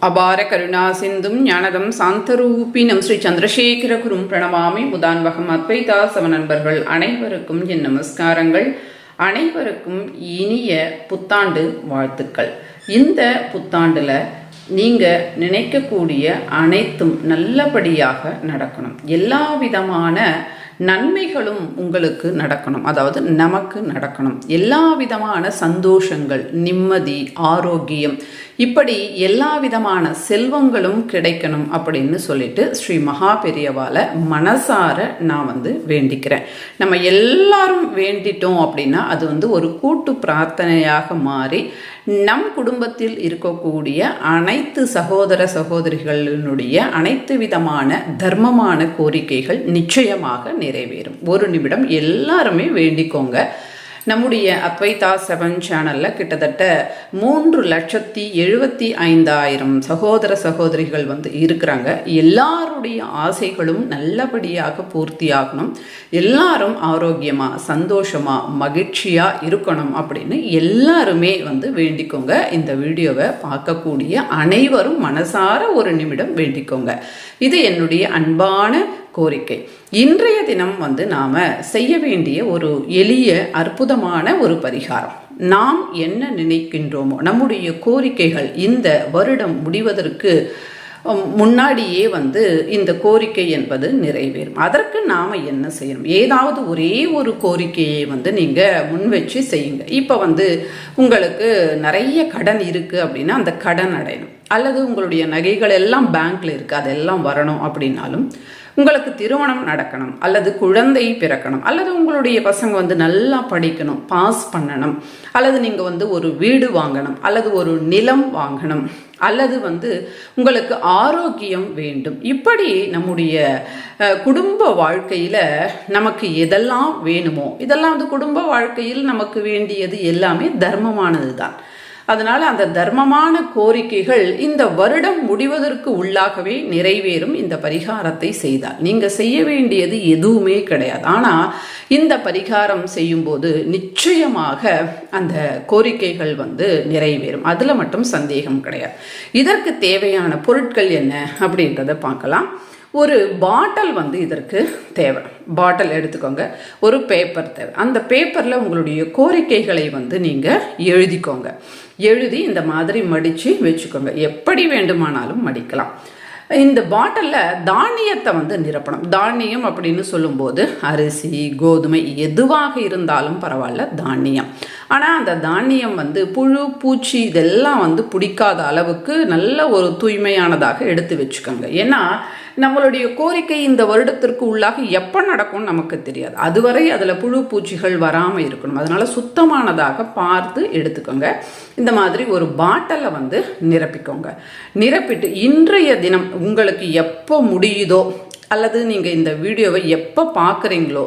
அபார கருணா சிந்தும் ஞானதம் சாந்தரூபினம் ஸ்ரீ சந்திரசேகர குரும் பிரணமாமி முதான்வகம் அத்வைதா சவ நண்பர்கள் அனைவருக்கும் என் நமஸ்காரங்கள். அனைவருக்கும் இனிய புத்தாண்டு வாழ்த்துக்கள். இந்த புத்தாண்டில் நீங்கள் நினைக்கக்கூடிய அனைத்தும் நல்லபடியாக நடக்கணும். எல்லா விதமான நன்மைகளும் உங்களுக்கு நடக்கணும். அதாவது நமக்கு நடக்கணும். எல்லா விதமான சந்தோஷங்கள் நிம்மதி ஆரோக்கியம் இப்படி எல்லா விதமான செல்வங்களும் கிடைக்கணும் அப்படின்னு சொல்லிட்டு ஸ்ரீ மகா பெரியவால மனசார நான் வந்து வேண்டிக்கிறேன். நம்ம எல்லாரும் வேண்டிட்டோம் அப்படின்னா அது வந்து ஒரு கூட்டு பிரார்த்தனையாக மாறி நம் குடும்பத்தில் இருக்கக்கூடிய அனைத்து சகோதர சகோதரிகளினுடைய அனைத்து விதமான தர்மமான கோரிக்கைகள் நிச்சயமாக நிறைவேறும். ஒரு நிமிடம் எல்லாருமே வேண்டிக்கோங்க. நம்முடைய அத்வைதா செவன் சேனலில் கிட்டத்தட்ட மூன்று லட்சத்தி எழுபத்தி ஐந்தாயிரம் சகோதர சகோதரிகள் வந்து இருக்கிறாங்க. எல்லாருடைய ஆசைகளும் நல்லபடியாக பூர்த்தியாகணும் எல்லாரும் ஆரோக்கியமாக சந்தோஷமாக மகிழ்ச்சியாக இருக்கணும் அப்படின்னு எல்லாருமே வந்து வேண்டிக்கோங்க. இந்த வீடியோவை பார்க்கக்கூடிய அனைவரும் மனசார ஒரு நிமிடம் வேண்டிக்கோங்க. இது என்னுடைய அன்பான கோரிக்கை. இன்றைய தினம் வந்து நாம் செய்ய வேண்டிய ஒரு எளிய அற்புதமான ஒரு பரிகாரம். நாம் என்ன நினைக்கின்றோமோ நம்முடைய கோரிக்கைகள் இந்த வருடம் முடிவதற்கு முன்னாடியே வந்து இந்த கோரிக்கை என்பது நிறைவேறும். அதற்கு நாம் என்ன செய்யணும்? ஏதாவது ஒரே ஒரு கோரிக்கையை வந்து நீங்கள் முன்வச்சு செய்யுங்க. இப்போ வந்து உங்களுக்கு நிறைய கடன் இருக்குது அப்படின்னா அந்த கடன் அடையணும். அல்லது உங்களுடைய நகைகள் எல்லாம் பேங்க்ல இருக்குது அதெல்லாம் வரணும் அப்படின்னாலும் உங்களுக்கு திருமணம் நடக்கணும் அல்லது குழந்தை பிறக்கணும் அல்லது உங்களுடைய பசங்க வந்து நல்லா படிக்கணும் பாஸ் பண்ணணும் அல்லது நீங்கள் வந்து ஒரு வீடு வாங்கணும் அல்லது ஒரு நிலம் வாங்கணும் அல்லது வந்து உங்களுக்கு ஆரோக்கியம் வேண்டும். இப்படி நம்முடைய குடும்ப வாழ்க்கையில் நமக்கு எதெல்லாம் வேணுமோ இதெல்லாம் வந்து குடும்ப வாழ்க்கையில் நமக்கு வேண்டியது எல்லாமே தர்மமானது தான் அதனால் அந்த தர்மமான கோரிக்கைகள் இந்த வருடம் முடிவதற்கு உள்ளாகவே நிறைவேறும் இந்த பரிகாரத்தை செய்தால். நீங்கள் செய்ய வேண்டியது எதுவுமே கிடையாது. ஆனால் இந்த பரிகாரம் செய்யும்போது நிச்சயமாக அந்த கோரிக்கைகள் வந்து நிறைவேறும். அதில் மட்டும் சந்தேகம் கிடையாது. இதற்கு தேவையான பொருட்கள் என்ன அப்படின்றத பார்க்கலாம். ஒரு பாட்டில் வந்து இதற்கு தேவை. பாட்டில் எடுத்துக்கோங்க. ஒரு பேப்பர் தேவை. அந்த பேப்பரில் உங்களுடைய கோரிக்கைகளை வந்து நீங்கள் எழுதிக்கோங்க. எழுதி இந்த மாதிரி மடித்து வச்சுக்கோங்க. எப்படி வேண்டுமானாலும் மடிக்கலாம். இந்த பாட்டிலில் தானியத்தை வந்து நிரப்பணும். தானியம் அப்படின்னு சொல்லும்போது அரிசி கோதுமை எதுவாக இருந்தாலும் பரவாயில்ல தானியம். ஆனால் அந்த தானியம் வந்து புழு பூச்சி இதெல்லாம் வந்து பிடிக்காத அளவுக்கு நல்ல ஒரு தூய்மையானதாக எடுத்து வச்சுக்கோங்க. ஏன்னா நம்மளுடைய கோரிக்கை இந்த வருடத்திற்கு உள்ளாக எப்போ நடக்கும்னு நமக்கு தெரியாது. அதுவரை அதில் புழு பூச்சிகள் வராமல் இருக்கணும். அதனால் சுத்தமானதாக பார்த்து எடுத்துக்கோங்க. இந்த மாதிரி ஒரு பாட்டிலை வந்து நிரப்பிக்கோங்க. நிரப்பிட்டு இன்றைய தினம் உங்களுக்கு எப்போ முடியுதோ அல்லது நீங்கள் இந்த வீடியோவை எப்போ பார்க்குறீங்களோ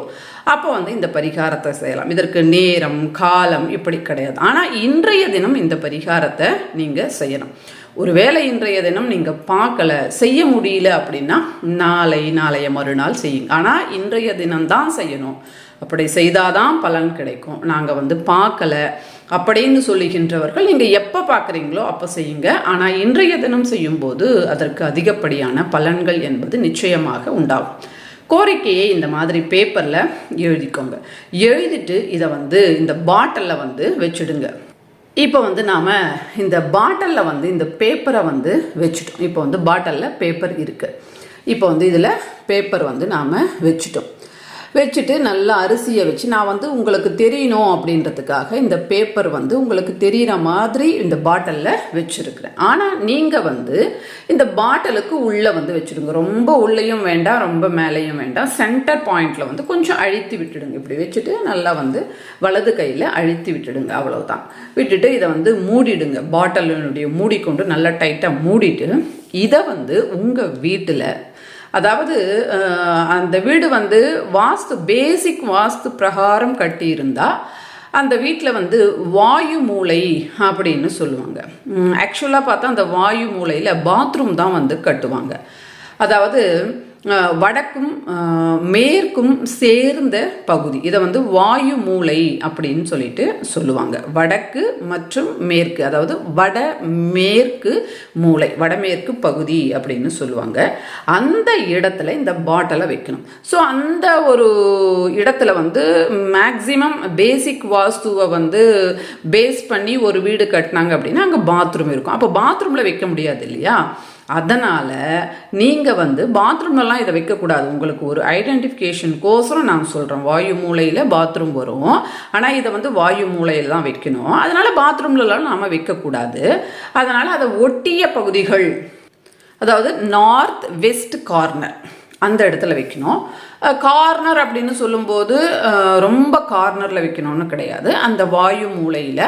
அப்போ வந்து இந்த பரிகாரத்தை செய்யலாம். இதற்கு நேரம் காலம் இப்படி கிடையாது. ஆனால் இன்றைய தினம் இந்த பரிகாரத்தை நீங்கள் செய்யணும். ஒருவேளை இன்றைய தினம் நீங்கள் பார்க்கல செய்ய முடியல அப்படின்னா நாளை நாளைய மறுநாள் செய்யுங்க. ஆனால் இன்றைய தினம்தான் செய்யணும். அப்படி செய்தாதான் பலன் கிடைக்கும். நாங்கள் வந்து பார்க்கல அப்படின்னு சொல்லுகின்றவர்கள் நீங்கள் எப்போ பார்க்குறீங்களோ அப்போ செய்யுங்க. ஆனால் இன்றைய தினம் செய்யும்போது அதற்கு அதிகப்படியான பலன்கள் என்பது நிச்சயமாக உண்டாகும். கோரிக்கையை இந்த மாதிரி பேப்பரில் எழுதிக்கோங்க. எழுதிட்டு இதை வந்து இந்த பாட்டிலில் வந்து வச்சுடுங்க. இப்போ வந்து நாம் இந்த பாட்டிலில் வந்து இந்த பேப்பரை வந்து வச்சுட்டோம். இப்போ வந்து பாட்டிலில் பேப்பர் இருக்குது இப்போ வந்து இதில் பேப்பர் வந்து நாம் வச்சுட்டோம். வச்சுட்டு நல்லா அரிசியை வச்சு நான் வந்து உங்களுக்கு தெரியணும் அப்படின்றதுக்காக இந்த பேப்பர் வந்து உங்களுக்கு தெரிகிற மாதிரி இந்த பாட்டிலில் வச்சுருக்கிறேன். ஆனால் நீங்கள் வந்து இந்த பாட்டிலுக்கு உள்ளே வந்து வச்சுடுங்க. ரொம்ப உள்ளேயும் வேண்டாம் ரொம்ப மேலேயும் வேண்டாம். சென்டர் பாயிண்டில் வந்து கொஞ்சம் அழுத்தி விட்டுடுங்க. இப்படி வச்சுட்டு நல்லா வந்து வலது கையில் அழுத்தி விட்டுடுங்க. அவ்வளோதான் விட்டுட்டு இதை வந்து மூடிடுங்க. பாட்டிலினுடைய மூடிக்கொண்டு நல்லா டைட்டாக மூடிட்டு இதை வந்து உங்கள் வீட்டில் அதாவது அந்த வீடு வந்து வாஸ்து பேசிக் வாஸ்து பிரகாரம் கட்டியிருந்தால் அந்த வீட்டில் வந்து வாயு மூளை அப்படின்னு சொல்லுவாங்க. ஆக்சுவலாக பார்த்தா அந்த வாயு மூளையில் பாத்ரூம் தான் வந்து கட்டுவாங்க. அதாவது வடக்கும் மேற்கும் சேர்ந்த பகுதி. இதை வந்து வாயு மூலை அப்படின்னு சொல்லிட்டு சொல்லுவாங்க. வடக்கு மற்றும் மேற்கு அதாவது வட மேற்கு மூலை வடமேற்கு பகுதி அப்படின்னு சொல்லுவாங்க. அந்த இடத்துல இந்த பாட்டிலை வைக்கணும். ஸோ அந்த ஒரு இடத்துல வந்து மேக்சிமம் பேசிக் வாஸ்துவை வந்து பேஸ் பண்ணி ஒரு வீடு கட்டினாங்க அப்படின்னா அங்கே பாத்ரூம் இருக்கும். அப்போ பாத்ரூமில் வைக்க முடியாது இல்லையா? அதனால் நீங்கள் வந்து பாத்ரூம்லலாம் இதை வைக்கக்கூடாது. உங்களுக்கு ஒரு ஐடென்டிஃபிகேஷனுக்கோசரம் நான் சொல்கிறேன் வாயு மூலையில் பாத்ரூம் வரும். ஆனால் இதை வந்து வாயு மூலையில் தான் வைக்கணும். அதனால் பாத்ரூம்லலாம் நாம் வைக்கக்கூடாது. அதனால் அதை ஒட்டிய பகுதிகள் அதாவது நார்த் வெஸ்ட் கார்னர் அந்த இடத்துல வைக்கணும். கார்னர் அப்படின்னு சொல்லும்போது ரொம்ப கார்னரில் வைக்கணும்னு கிடையாது. அந்த வாயு மூலையில்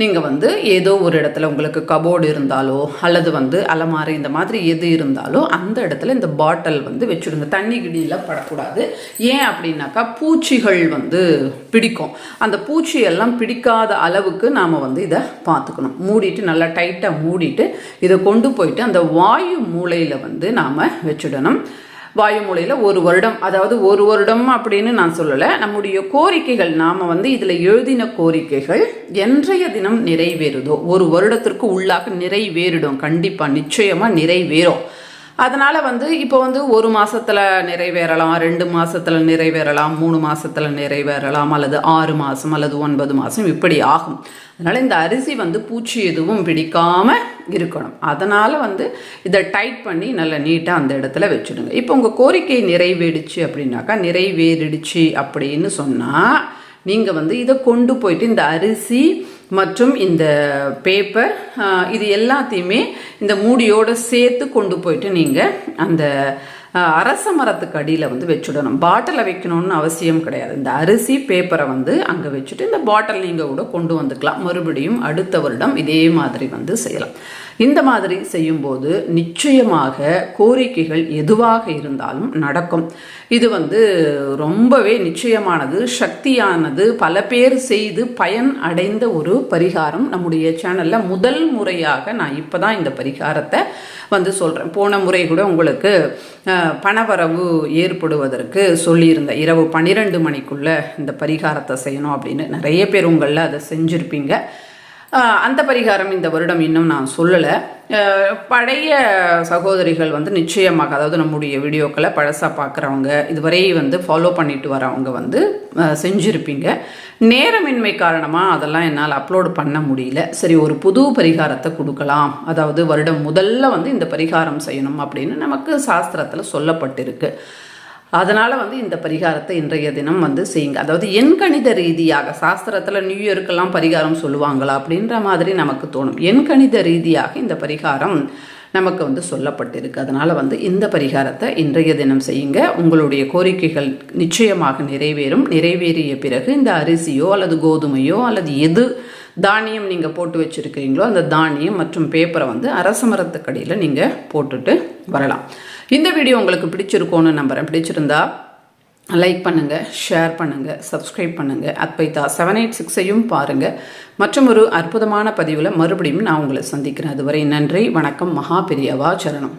நீங்கள் வந்து ஏதோ ஒரு இடத்துல உங்களுக்கு கபோர்டு இருந்தாலோ அல்லது வந்து அலமாரி இந்த மாதிரி எது இருந்தாலோ அந்த இடத்துல இந்த பாட்டில் வந்து வச்சுடுங்க. தண்ணி கிடியில் படக்கூடாது. ஏன் அப்படின்னாக்கா பூச்சிகள் வந்து பிடிக்கும். அந்த பூச்சியெல்லாம் பிடிக்காத அளவுக்கு நாம் வந்து இதை பார்த்துக்கணும். மூடிட்டு நல்லா டைட்டாக மூடிட்டு இதை கொண்டு போயிட்டு அந்த வாயு மூலையில் வந்து நாம் வச்சுடணும். வாயுமொழியில் ஒரு வருடம் அதாவது ஒரு வருடம் அப்படின்னு நான் சொல்லலை. நம்முடைய கோரிக்கைகள் நாம் வந்து இதில் எழுதின கோரிக்கைகள் என்றைய தினம் நிறைவேறுதோ ஒரு வருடத்திற்கு உள்ளாக நிறைவேறிடும். கண்டிப்பாக நிச்சயமாக நிறைவேறும். அதனால் வந்து இப்போ வந்து ஒரு மாதத்தில் நிறைவேறலாம் ரெண்டு மாதத்தில் நிறைவேறலாம் மூணு மாதத்தில் நிறைவேறலாம் அல்லது ஆறு மாதம் அல்லது ஒன்பது மாதம் இப்படி ஆகும். அதனால் இந்த அரிசி வந்து பூச்சி எதுவும் பிடிக்காமல் இருக்கணும். அதனால் வந்து இதை டைட் பண்ணி நல்லா நீட்டாக அந்த இடத்துல வச்சுடுங்க. இப்போ உங்கள் கோரிக்கை நிறைவேறிச்சு அப்படின்னாக்கா நிறைவேறிடுச்சு அப்படின்னு சொன்னால் நீங்கள் வந்து இதை கொண்டு போயிட்டு இந்த அரிசி மற்றும் இந்த பேப்பர் இது எல்லாத்தையுமே இந்த மூடியோடு சேர்த்து கொண்டு போயிட்டு நீங்கள் அந்த அரச மரத்துக்கு அடியில் வந்து வச்சுடணும். பாட்டிலை வைக்கணும்னு அவசியம் கிடையாது. இந்த அரிசி பேப்பரை வந்து அங்கே வச்சுட்டு இந்த பாட்டில் நீங்கள் கூட கொண்டு வந்துக்கலாம். மறுபடியும் அடுத்த வருடம் இதே மாதிரி வந்து செய்யலாம். இந்த மாதிரி செய்யும்போது நிச்சயமாக கோரிக்கைகள் எதுவாக இருந்தாலும் நடக்கும். இது வந்து ரொம்பவே நிச்சயமானது சக்தியானது பல பேர் செய்து பயன் அடைந்த ஒரு பரிகாரம் நம்முடைய சேனலில் முதல் முறையாக நான் இப்போ தான் இந்த பரிகாரத்தை வந்து சொல்கிறேன் போன முறை கூட உங்களுக்கு பணவரவு ஏற்படுவதற்கு சொல்லியிருந்தேன் இரவு பன்னிரெண்டு மணிக்குள்ளே இந்த பரிகாரத்தை செய்யணும் அப்படின்னு நிறைய பேர் உங்களில் அதை செஞ்சுருப்பீங்க. அந்த பரிகாரம் இந்த வருடம் இன்னும் நான் சொல்லலை. பழைய சகோதரிகள் வந்து நிச்சயமாக அதாவது நம்முடைய வீடியோக்களை பழசாக பார்க்குறவங்க இதுவரை வந்து ஃபாலோ பண்ணிட்டு வரவங்க வந்து செஞ்சுருப்பீங்க. நேரமின்மை காரணமாக அதெல்லாம் என்னால் அப்லோட் பண்ண முடியல. சரி ஒரு புது பரிகாரத்தை கொடுக்கலாம். அதாவது வருடம் முதல்ல வந்து இந்த பரிகாரம் செய்யணும் அப்படின்னு நமக்கு சாஸ்திரத்தில் சொல்லப்பட்டிருக்கு. அதனால் வந்து இந்த பரிகாரத்தை இன்றைய தினம் வந்து செய்யுங்க. அதாவது எண்கணித ரீதியாக சாஸ்திரத்தில் நியூ இயர்க்கெல்லாம் பரிகாரம் சொல்லுவாங்களா அப்படின்ற மாதிரி நமக்கு தோணும். எண்கணித ரீதியாக இந்த பரிகாரம் நமக்கு வந்து சொல்லப்பட்டிருக்கு. அதனால் வந்து இந்த பரிகாரத்தை இன்றைய தினம் செய்யுங்க. உங்களுடைய கோரிக்கைகள் நிச்சயமாக நிறைவேறும். நிறைவேறிய பிறகு இந்த அரிசியோ அல்லது கோதுமையோ அல்லது எது தானியம் நீங்கள் போட்டு வச்சுருக்கிறீங்களோ அந்த தானியம் மற்றும் பேப்பரை வந்து அரச மரத்துக்கடியில் நீங்கள் போட்டுட்டு வரலாம். இந்த வீடியோ உங்களுக்கு பிடிச்சிருக்கோன்னு நம்புகிறேன் பிடிச்சிருந்தா லைக் பண்ணுங்கள் ஷேர் பண்ணுங்கள் சப்ஸ்கிரைப் பண்ணுங்கள் அத்வைதா செவன் எயிட் சிக்ஸையும் பாருங்கள் மற்றும் ஒரு அற்புதமான பதிவில் மறுபடியும் நான் உங்களை சந்திக்கிறேன். அதுவரை நன்றி வணக்கம் மகா பெரியவா சரணம்.